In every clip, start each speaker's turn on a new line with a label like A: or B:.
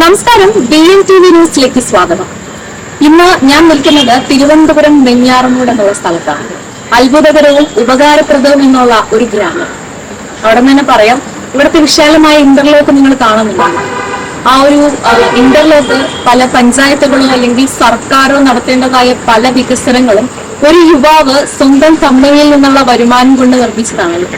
A: നമസ്കാരം B N T V ന്യൂസിലേക്ക് സ്വാഗതം. ഇന്ന് ഞാൻ നിൽക്കുന്നത് തിരുവനന്തപുരം വെഞ്ഞാറമൂട് എന്നുള്ള സ്ഥലത്താണ്. അത്ഭുതകരവും ഉപകാരപ്രദവും എന്നുള്ള ഒരു ഗ്രാമം. അവിടെ തന്നെ പറയാം ഇവിടുത്തെ വിശാലമായ ഇന്റർലോക്ക് നിങ്ങൾ കാണുന്നില്ല. ആ ഒരു ഇന്റർലോക്ക് പല പഞ്ചായത്തുകളും അല്ലെങ്കിൽ സർക്കാരോ നടത്തേണ്ടതായ പല വികസനങ്ങളും ഒരു യുവാവ് സ്വന്തം കമ്പനിയിൽ നിന്നുള്ള വരുമാനം കൊണ്ട് നിർമ്മിച്ചതാണല്ലോ.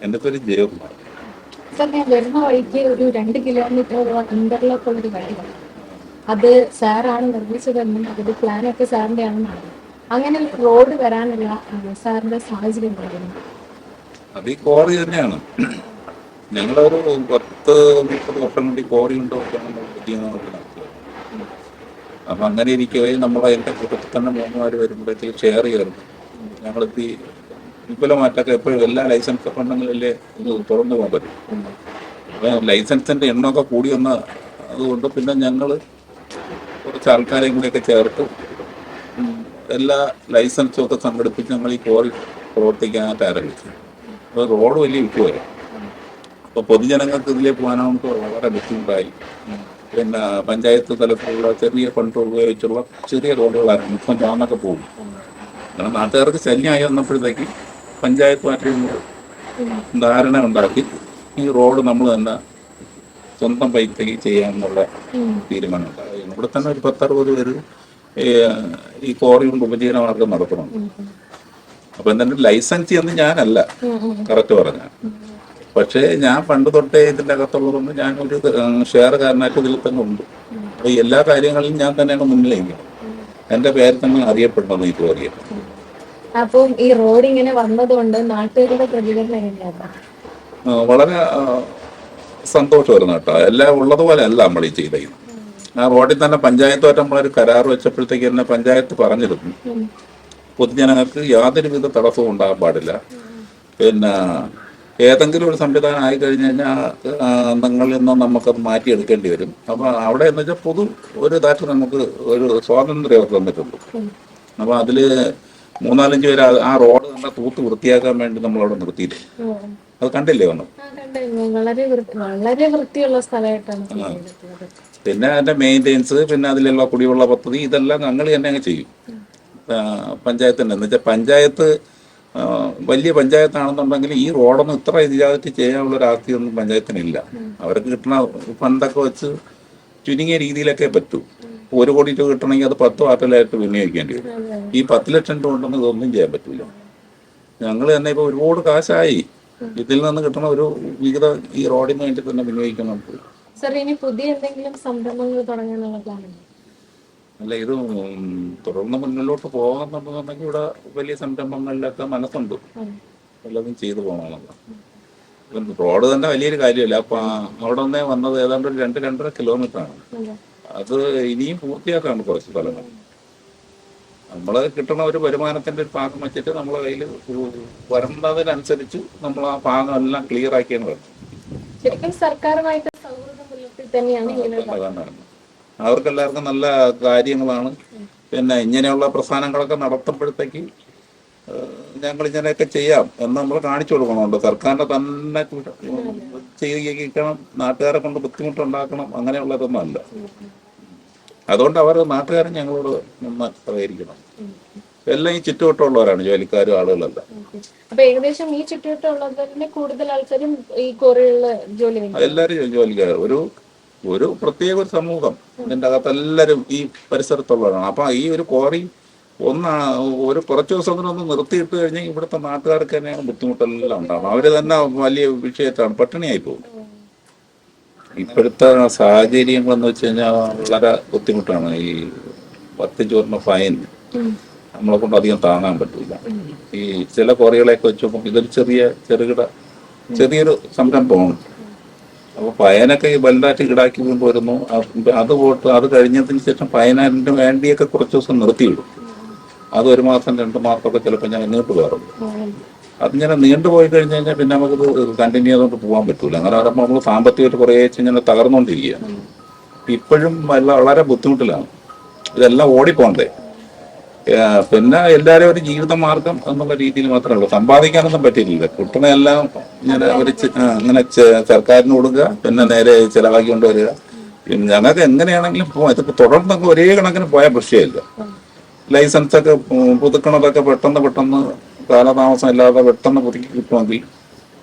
A: എന്റെ പേര്
B: ജയകുമാർ
A: സാർ ഞാൻ വരുന്ന വഴിക്ക് ഒരു രണ്ട് കിലോമീറ്ററോളം ഇന്റർലോക്ക് ഉള്ള ഒരു വഴി കണ്ടു. അത് സാറാണ് നിർമ്മിച്ചതെന്നും അതിന്റെ പ്ലാനൊക്കെ സാറിന്റെ ആണെന്നാണ് അങ്ങനെ ഒരു റോഡ് വരാനുള്ള ആ, സാറിന്റെ സാഹചര്യം
B: അത് ഈ ക്വാറി തന്നെയാണ്. ഞങ്ങളൊരു പത്ത് മുപ്പത് വർഷം കൊണ്ട് ഈ കോറി ഉണ്ടോ അപ്പൊ അങ്ങനെ ഇരിക്കവേ നമ്മളെ അതിന്റെ കൂട്ടത്തിൽ തന്നെ മൂന്നുമാര് വരുമ്പോഴത്തേക്ക് ഷെയർ ചെയ്യാറുണ്ട്. ഞങ്ങളിപ്പോ ഈ വിപുലമായിട്ടൊക്കെ എപ്പോഴും എല്ലാ ലൈസൻസ് ഫണ്ടങ്ങളിലേ തുറന്നു പോകാൻ പറ്റും ലൈസൻസിന്റെ എണ്ണമൊക്കെ കൂടി വന്ന അതുകൊണ്ട് പിന്നെ ഞങ്ങൾ കുറച്ച് ആൾക്കാരെയും കൂടിയൊക്കെ ചേർത്ത് എല്ലാ ലൈസൻസും ഒക്കെ സംഘടിപ്പിച്ച് ഞങ്ങൾ ഈ കോറി പ്രവർത്തിക്കാനായിട്ട് ആരംഭിച്ചു. അപ്പോൾ റോഡ് വലിയ വിട്ടുപോയി അപ്പോൾ പൊതുജനങ്ങൾക്ക് ഇതിലേക്ക് പോകാനായിട്ട് വളരെ ബുദ്ധിമുട്ടായി. പിന്നെ പഞ്ചായത്ത് തലത്തിലുള്ള ചെറിയ ഫണ്ട് ഉപയോഗിച്ചുള്ള ചെറിയ റോഡുകളായിരുന്നു. ഇപ്പം താന്നൊക്കെ പോകും. കാരണം നാട്ടുകാർക്ക് ശല്യമായി വന്നപ്പോഴത്തേക്ക് പഞ്ചായത്തുമായിട്ട് ധാരണ ഉണ്ടാക്കി. ഈ റോഡ് നമ്മൾ തന്നെ സ്വന്തം പൈസയ്ക്ക് ചെയ്യാമെന്നുള്ള തീരുമാനം ഉണ്ടായി. ഇവിടെ തന്നെ ഒരു പത്തറുപത് പേര് ഈ, കോറി കൊണ്ട് ഉപജീവന മാർഗം നടത്തുന്നുണ്ട് അപ്പൊ എന്തായാലും ലൈസൻസ് എന്ന് ഞാനല്ല കറക്റ്റ് പറഞ്ഞ പക്ഷേ ഞാൻ പണ്ട് തൊട്ടേ ഇതിന്റെ അകത്തുള്ളതൊന്നും ഞാൻ ഒരു ഷെയർകാരനായിട്ട് ഇതിൽ തന്നെ ഉണ്ട്. അപ്പൊ എല്ലാ കാര്യങ്ങളിലും ഞാൻ തന്നെയാണ് മുന്നിലേക്ക് എന്റെ പേര് തന്നെ അറിയപ്പെടുന്നത് ഈ കോറിയിൽ
A: അപ്പം ഈ റോഡ് ഇങ്ങനെ വന്നതുകൊണ്ട് നാട്ടുകാരുടെ പ്രതികരണം എങ്ങനെയാണ്
B: വളരെ സന്തോഷമായിരുന്നു കേട്ടോ. എല്ലാം ഉള്ളതുപോലെ അല്ല നമ്മൾ ഈ ചെയ്തത്. ആ റോഡിൽ തന്നെ പഞ്ചായത്തുമായിട്ട് നമ്മളൊരു കരാർ വെച്ചപ്പോഴത്തേക്ക് തന്നെ പഞ്ചായത്ത് പറഞ്ഞിരുന്നു. പൊതുജനങ്ങൾക്ക് യാതൊരുവിധ തടസ്സവും ഉണ്ടാകാൻ പാടില്ല. പിന്നെ ഏതെങ്കിലും ഒരു സംവിധാനം ആയി കഴിഞ്ഞു കഴിഞ്ഞാൽ നിങ്ങളിൽ നിന്ന് നമുക്കത് മാറ്റിയെടുക്കേണ്ടി വരും. അപ്പൊ അവിടെ എന്ന് വെച്ചാൽ പൊതു ഒരു ഇതായിട്ട് നമുക്ക് ഒരു സ്വാതന്ത്ര്യം തന്നിട്ടുണ്ട്. അപ്പൊ അതിൽ മൂന്നാലഞ്ച് പേര് ആ- റോഡ് കണ്ട തൂത്ത് വൃത്തിയാക്കാൻ വേണ്ടി നമ്മൾ അവിടെ നിർത്തിയിട്ട് അത് കണ്ടില്ലേ വന്നു.
A: വളരെ വളരെ വൃത്തിയുള്ള സ്ഥലമായിട്ടാണ്
B: പിന്നെ അതിന്റെ മെയിന്റെനൻസ് പിന്നെ അതിലുള്ള കുടിവെള്ള പദ്ധതി ഇതെല്ലാം ഞങ്ങൾ തന്നെ അങ്ങ് ചെയ്യും. പഞ്ചായത്ത് തന്നെ. എന്ന് വെച്ചാൽ പഞ്ചായത്ത് വലിയ പഞ്ചായത്താണെന്നുണ്ടെങ്കിൽ ഈ റോഡൊന്നും ഇത്ര ഇതിലായിട്ട് ചെയ്യാനുള്ള ഒരു ആസ്തിയൊന്നും പഞ്ചായത്തിനില്ല. അവർക്ക് കിട്ടുന്ന ഫണ്ടൊക്കെ വെച്ച് ചുരുങ്ങിയ രീതിയിലൊക്കെ പറ്റൂ. ഒരു കോടി രൂപ കിട്ടണമെങ്കിൽ അത് പത്ത് വാർഡിലായിട്ട് വിനിയോഗിക്കേണ്ടി വരും. ഈ പത്ത് ലക്ഷം രൂപ ഉണ്ടെന്ന് ഇതൊന്നും ചെയ്യാൻ പറ്റില്ല ഞങ്ങൾ തന്നെ ഇപ്പോൾ ഒരുപാട് കാശായി. ഇതിൽ നിന്ന് കിട്ടുന്ന ഒരു വിഹിത ഈ റോഡിന് വേണ്ടി തന്നെ വിനിയോഗിക്കണം നമുക്ക്.
A: സാർ ഇനി പുതിയ എന്തെങ്കിലും സംരംഭങ്ങൾ തുടങ്ങാനുള്ള പ്ലാനുണ്ടോ
B: അല്ല ഇത് തുടർന്ന് മുന്നിലോട്ട് പോകാന്നുണ്ടെന്നുണ്ടെങ്കിൽ ഇവിടെ വലിയ സംരംഭങ്ങളിലൊക്കെ മനസ്സുണ്ട്. എല്ലാതും ചെയ്തു പോകണമെന്നുള്ള റോഡ് തന്നെ വലിയൊരു കാര്യമല്ല. അപ്പൊ അവിടെ നിന്നേ വന്നത് ഏതാണ്ട് ഒരു രണ്ട് രണ്ടര കിലോമീറ്റർ ആണ്.
A: അതെ.
B: ഇനിയും പൂർത്തിയാക്കാണ് കുറച്ച് സ്ഥലങ്ങൾ നമ്മൾ കിട്ടുന്ന ഒരു വരുമാനത്തിന്റെ ഒരു ഭാഗം വെച്ചിട്ട് നമ്മളെ കയ്യിൽ വരുന്നതിനനുസരിച്ച് നമ്മൾ ആ ഭാഗം എല്ലാം ക്ലിയർ ആക്കിയാണ് പറഞ്ഞു
A: ശരിക്കും സർക്കാരുമായിട്ട് തന്നെയാണ്
B: അവർക്കെല്ലാവർക്കും നല്ല കാര്യങ്ങളാണ്. പിന്നെ ഇങ്ങനെയുള്ള പ്രസ്ഥാനങ്ങളൊക്കെ നടത്തുമ്പോഴത്തേക്ക് ഞങ്ങൾ ഇങ്ങനെയൊക്കെ ചെയ്യാം എന്ന് നമ്മൾ കാണിച്ചു കൊടുക്കണമുണ്ട്. സർക്കാരിനെ തന്നെ ചെയ്യിക്കണം നാട്ടുകാരെ കൊണ്ട് ബുദ്ധിമുട്ടുണ്ടാക്കണം. അങ്ങനെയുള്ളതൊന്നും അല്ല അതുകൊണ്ട് അവർ നാട്ടുകാരൻ ഞങ്ങളോട് നിന്ന് സഹകരിക്കണം. എല്ലാം ഈ ചുറ്റുവട്ടമുള്ളവരാണ് ജോലിക്കാരും ആളുകളല്ല.
A: അപ്പൊ ഏകദേശം ഈ ചുറ്റുവട്ടമുള്ളവരെ കൂടുതൽ ആൾക്കാരും ഈ കോറികളിൽ ജോലി
B: എല്ലാരും ജോലിക്കാർ. ഒരു ഒരു പ്രത്യേക ഒരു സമൂഹം. ഇതിന്റെ അകത്ത് എല്ലാരും ഈ പരിസരത്തുള്ളവരാണ്. അപ്പൊ ഈ ഒരു കോറി ഒന്ന് ഒരു കുറച്ച് ദിവസം കൂടെ ഒന്ന് നിർത്തിയിട്ട് കഴിഞ്ഞാൽ ഇവിടുത്തെ നാട്ടുകാർക്ക് തന്നെയാണ് ബുദ്ധിമുട്ടെല്ലാം ഉണ്ടാവുന്നത്. അവർ തന്നെ വലിയ വിഷയത്താണ് പട്ടിണിയായി പോകും. ഇപ്പോഴത്തെ സാഹചര്യങ്ങളെന്ന് വെച്ച് കഴിഞ്ഞാൽ വളരെ ബുദ്ധിമുട്ടാണ്. ഈ പത്ത് ചോറിന് ഫൈൻ നമ്മളെ കൊണ്ട് അധികം താങ്ങാൻ പറ്റില്ല. ഈ ചില കോറികളെയൊക്കെ വെച്ച് നോക്കുമ്പോൾ ഇതൊരു ചെറിയ ചെറുകിട ചെറിയൊരു സംരംഭമാണ്. അപ്പോൾ ഫയനൊക്കെ ഈ വലുതായിട്ട് ഈടാക്കി കൊണ്ടുവരുന്നു. അത് പോട്ട് അത് കഴിഞ്ഞതിന് ശേഷം ഫയനാറ്റിന് വേണ്ടിയൊക്കെ കുറച്ച് ദിവസം നിർത്തിയിടും. അത് ഒരു മാസം രണ്ട് മാസമൊക്കെ ചിലപ്പോൾ ഞാൻ നീണ്ടു പോകാറുണ്ട് അതിങ്ങനെ നീണ്ടുപോയി കഴിഞ്ഞ് കഴിഞ്ഞാൽ പിന്നെ നമുക്ക് കണ്ടിന്യൂ ചെയ്തുകൊണ്ട് പോകാൻ പറ്റൂല. അങ്ങനെ പറയുമ്പോൾ നമ്മൾ സാമ്പത്തികമായിട്ട് കുറേ ഇങ്ങനെ തകർന്നുകൊണ്ടിരിക്കുകയാണ് ഇപ്പോഴും വളരെ ബുദ്ധിമുട്ടിലാണ്. ഇതെല്ലാം ഓടിപ്പോണ്ടേ. പിന്നെ എല്ലാവരും ഒരു ജീവിത മാർഗം എന്നുള്ള രീതിയിൽ മാത്രമേ ഉള്ളൂ. സമ്പാദിക്കാനൊന്നും പറ്റിയില്ല കുട്ടനെല്ലാം ഇങ്ങനെ ഒരു ഇങ്ങനെ സർക്കാരിന് കൊടുക്കുക പിന്നെ നേരെ ചിലവാക്കി കൊണ്ടുവരിക പിന്നെ ഞങ്ങൾക്ക് എങ്ങനെയാണെങ്കിലും പോവാം. ഇതിപ്പോ തുടർന്നൊക്കെ ഒരേ കണക്കിന് പോയാൽ വിഷയമില്ല ലൈസൻസ് ഒക്കെ പുതുക്കണതൊക്കെ പെട്ടെന്ന് പെട്ടെന്ന് കാലതാമസം ഇല്ലാതെ പെട്ടെന്ന് പുതുക്കി കിട്ടുമെങ്കിൽ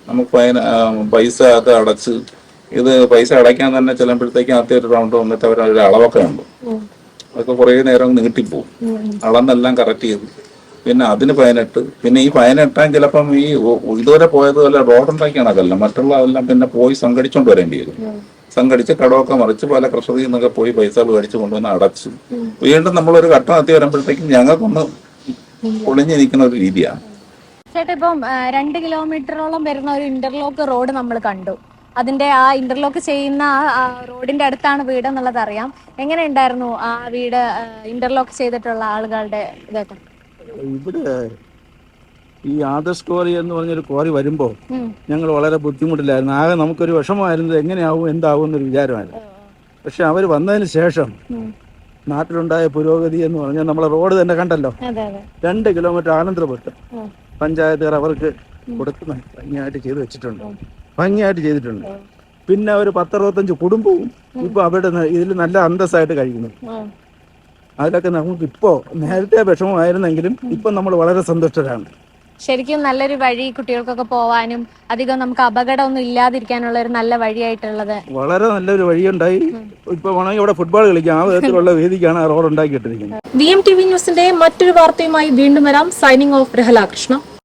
B: നമുക്ക് ഫൈന പൈസ ഒക്കെ അടച്ച് ഇത് പൈസ അടയ്ക്കാൻ തന്നെ ചെല്ലുമ്പോഴത്തേക്ക് ആദ്യം ഒരു റൗണ്ട് വന്നിട്ട് അവർ ഒരു അളവൊക്കെ ഉണ്ട് അതൊക്കെ കുറേ നേരം നീട്ടിപ്പോവും അളന്നെല്ലാം കറക്റ്റ് ചെയ്ത്. പിന്നെ അതിന് പതിനെട്ട് പിന്നെ ഈ പതിനെട്ടാൻ ചിലപ്പം ഈ ഇതുവരെ പോയത് പോലെ റോഡുണ്ടാക്കിയാണ് അതെല്ലാം മറ്റുള്ള അതെല്ലാം പിന്നെ പോയി സംഘടിച്ചോണ്ട് വരേണ്ടി വരും. സംഘടിച്ച് കടമൊക്കെ മറിച്ച് പല കർഷകരിൽ നിന്നൊക്കെ പോയി പൈസ മേടിച്ച് കൊണ്ടുവന്ന് അടച്ചു. വീണ്ടും നമ്മളൊരു ഘട്ടം എത്തി വരുമ്പോഴത്തേക്കും ഞങ്ങൾക്കൊന്ന് പൊളിഞ്ഞിരിക്കുന്ന ഒരു രീതിയാണ്.
C: ചേട്ടാ ഇപ്പം രണ്ട് കിലോമീറ്ററോളം വരുന്ന ഒരു ഇന്റർലോക്ക് റോഡ് നമ്മൾ കണ്ടു. അതിന്റെ ആ ഇന്റർലോക്ക് ചെയ്യുന്ന ആ- ആ റോഡിന്റെ അടുത്താണ് വീട് എന്നുള്ളത് അറിയാം. എങ്ങനെ ഉണ്ടായിരുന്നു ആ വീട് ഇന്റർലോക്ക് ചെയ്തിട്ടുള്ള ആളുകളുടെ ഇതൊക്കെ?
D: ഇവിടെ ഈ ആദർശ് കോറി എന്ന് പറഞ്ഞൊരു കോറി വരുമ്പോൾ ഞങ്ങൾ വളരെ ബുദ്ധിമുട്ടിലായിരുന്നു. ആകെ നമുക്കൊരു വിഷമമായിരുന്നത് എങ്ങനെയാവും എന്താവും എന്നൊരു വിചാരമായിരുന്നു. പക്ഷെ അവർ വന്നതിന് ശേഷം നാട്ടിലുണ്ടായ പുരോഗതി എന്ന് പറഞ്ഞാൽ നമ്മളെ റോഡ് തന്നെ കണ്ടല്ലോ. രണ്ട് കിലോമീറ്റർ ആനന്ദപ്പെട്ട്
C: ഉം.
D: പഞ്ചായത്തുകാർ അവർക്ക് കൊടുക്കുന്ന ഭംഗിയായിട്ട് ചെയ്തു വെച്ചിട്ടുണ്ട്. ഭംഗിയായിട്ട് ചെയ്തിട്ടുണ്ട്. പിന്നെ ഒരു പത്തറുപത്തഞ്ച് കുടുംബവും ഇപ്പൊ അവിടെ ഇതിൽ നല്ല അന്തസ്സായിട്ട് കഴിക്കുന്നു. അതിലൊക്കെ നമുക്ക് ഇപ്പോ നേരത്തെ വിഷമമായിരുന്നെങ്കിലും ഇപ്പൊ നമ്മൾ വളരെ സന്തുഷ്ടരാണ്.
C: ശരിക്കും നല്ലൊരു വഴി കുട്ടികൾക്കൊക്കെ പോവാനും അധികം നമുക്ക് അപകടമൊന്നും ഇല്ലാതിരിക്കാനുള്ള ഒരു നല്ല വഴിയായിട്ടുള്ളത്.
D: വളരെ നല്ലൊരു വഴിയുണ്ടായി. ഇപ്പൊ വേണമെങ്കിൽ ഇവിടെ ഫുട്ബോൾ കളിക്കാം. ആ വിധത്തിലുള്ള വേദിക്കാണ് ആ റോഡ് ഉണ്ടാക്കിയിട്ടിരിക്കുന്നത്.
A: വി എം ടി വി ന്യൂസിന്റെ മറ്റൊരു വാർത്തയുമായി വീണ്ടും വരാം. Signing off രഹലാകൃഷ്ണ